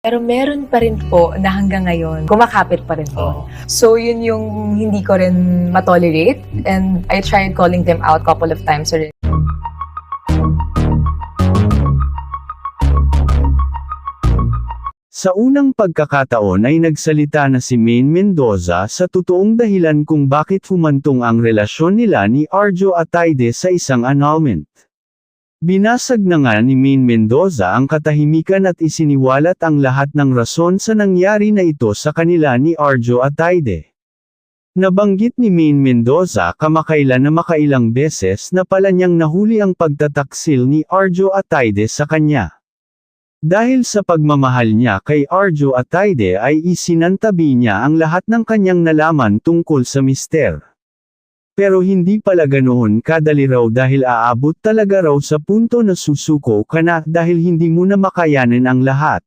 Pero meron pa rin po na hanggang ngayon, kumakapit pa rin po. Oo. So, yun yung hindi ko rin matolerate. And I tried calling them out couple of times already. Sa unang pagkakataon ay nagsalita na si Maine Mendoza sa totoong dahilan kung bakit humantong ang relasyon nila ni Arjo Ataide sa isang annulment. Binasag na nga ni Maine Mendoza ang katahimikan at isiniwalat ang lahat ng rason sa nangyari na ito sa kanila ni Arjo Ataide. Nabanggit ni Maine Mendoza kamakailan na makailang beses na pala niyang nahuli ang pagtataksil ni Arjo Ataide sa kanya. Dahil sa pagmamahal niya kay Arjo Ataide ay isinantabi niya ang lahat ng kanyang nalaman tungkol sa mister. Pero hindi pala ganoon kadali raw dahil aabot talaga raw sa punto na susuko ka na dahil hindi mo na makayanin ang lahat.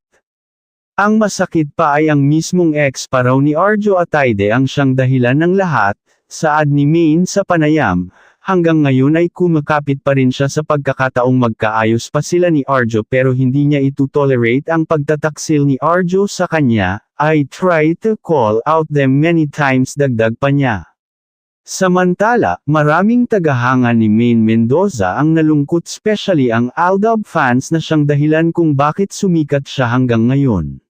Ang masakit pa ay ang mismong ex pa raw ni Arjo Ataide ang siyang dahilan ng lahat, saad ni Maine sa panayam, hanggang ngayon ay kumakapit pa rin siya sa pagkakataong magkaayos pa sila ni Arjo pero hindi niya ito-tolerate ang pagtataksil ni Arjo sa kanya, I try to call out them many times dagdag pa niya. Samantala, maraming tagahanga ni Maine Mendoza ang nalungkot especially ang Aldab fans na siyang dahilan kung bakit sumikat siya hanggang ngayon.